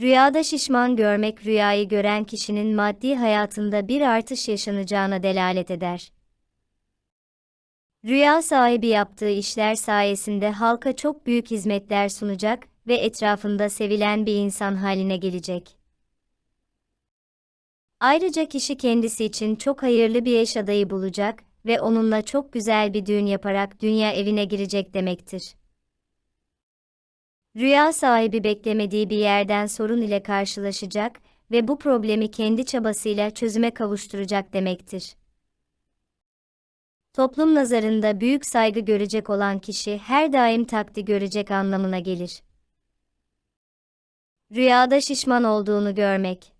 Rüyada şişman görmek rüyayı gören kişinin maddi hayatında bir artış yaşanacağına delalet eder. Rüya sahibi yaptığı işler sayesinde halka çok büyük hizmetler sunacak ve etrafında sevilen bir insan haline gelecek. Ayrıca kişi kendisi için çok hayırlı bir eş adayı bulacak ve onunla çok güzel bir düğün yaparak dünya evine girecek demektir. Rüya sahibi beklemediği bir yerden sorun ile karşılaşacak ve bu problemi kendi çabasıyla çözüme kavuşturacak demektir. Toplum nazarında büyük saygı görecek olan kişi her daim takdir görecek anlamına gelir. Rüyada şişman olduğunu görmek.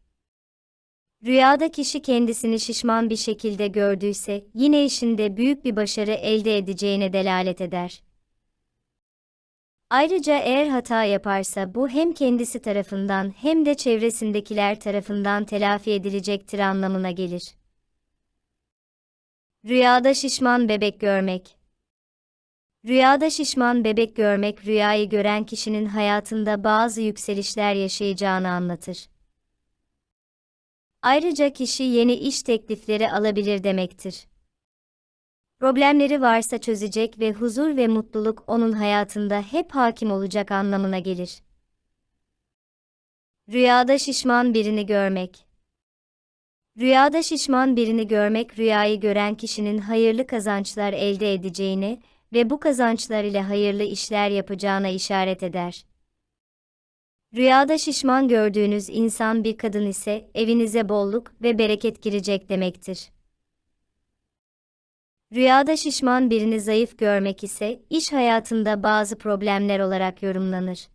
Rüyada kişi kendisini şişman bir şekilde gördüyse yine işinde büyük bir başarı elde edeceğine delalet eder. Ayrıca eğer hata yaparsa bu hem kendisi tarafından hem de çevresindekiler tarafından telafi edilecektir anlamına gelir. Rüyada şişman bebek görmek. Rüyada şişman bebek görmek rüyayı gören kişinin hayatında bazı yükselişler yaşayacağını anlatır. Ayrıca kişi yeni iş teklifleri alabilir demektir. Problemleri varsa çözecek ve huzur ve mutluluk onun hayatında hep hakim olacak anlamına gelir. Rüyada şişman birini görmek. Rüyada şişman birini görmek rüyayı gören kişinin hayırlı kazançlar elde edeceğini ve bu kazançlar ile hayırlı işler yapacağına işaret eder. Rüyada şişman gördüğünüz insan bir kadın ise evinize bolluk ve bereket girecek demektir. Rüyada şişman birini zayıf görmek ise iş hayatında bazı problemler olarak yorumlanır.